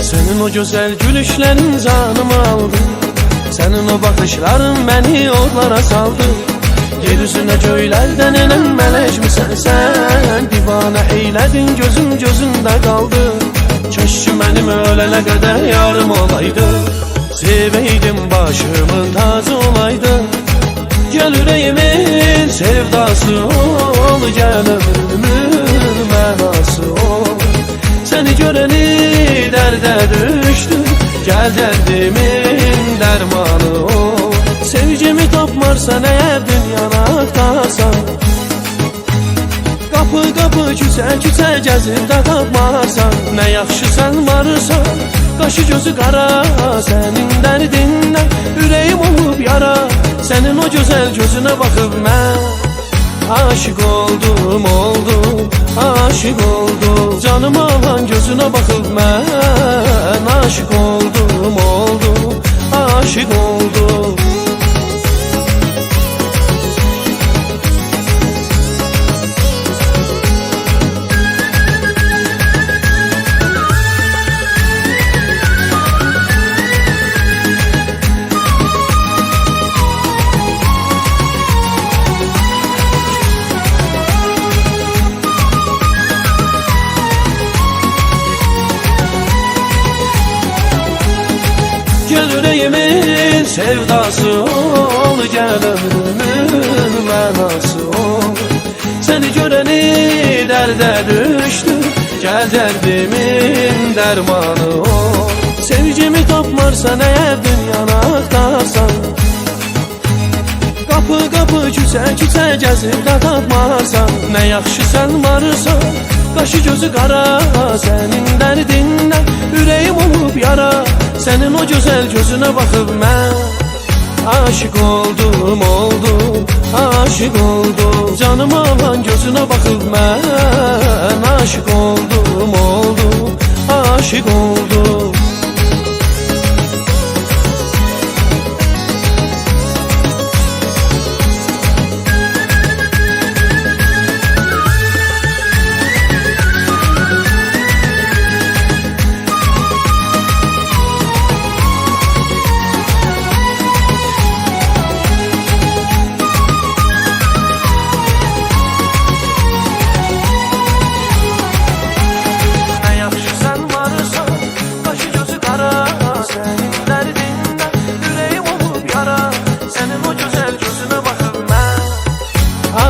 Senin o güzel gülüşlerin canımı aldı. Senin o bakışların beni orlara saldı. Yeryüzüne göylerden inen melek misin sen? Divane eyledin gözüm gözünde kaldı. Keşke benim ölene kadar yarım olaydı Seveydim başımın tacı olaydı. Gel yüreğimin sevdası ol Gel ömrümün mənası ol. Seni göreni derde düştüm Gel derdimin dermanı ol. Sevgimi tapmarsan eğer dünyana aktarsan Kapı kapı küçə küçə gəzir də tapmarsan Nə yaxşı sən varsan Qaşı gözü qara. Sənin dərdindən ürəyim olub yara. Sənin o gözəl gözünə baxıb mən Aşık oldum oldum Aşık oldum. Canım alan gözünə baxıb mən Aşık oldum oldum Aşık oldum yüreğimin sevdası ol Gel ömrümün mənası ol Seni göreni derde düştüm Gel derdimin dermanı ol. Sevgimi tapmarsan eğer dünyana aktarsan Kapı kapı küçə küçə gəzib də tapmarsan Nə yaxşı sən varsan Qaşı gözü qara Sənin dərdindən ürəyim olub yara Sənin o gözəl gözünə baxıb mən Aşık oldum oldum Aşık oldum. Canım alan gözünə baxıb mən Aşık oldum oldum Aşık oldum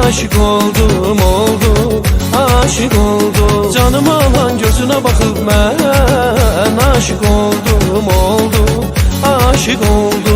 Aşık oldum oldum Aşık oldum Canım alan gözünə baxıb mən Aşık oldum oldum Aşık oldum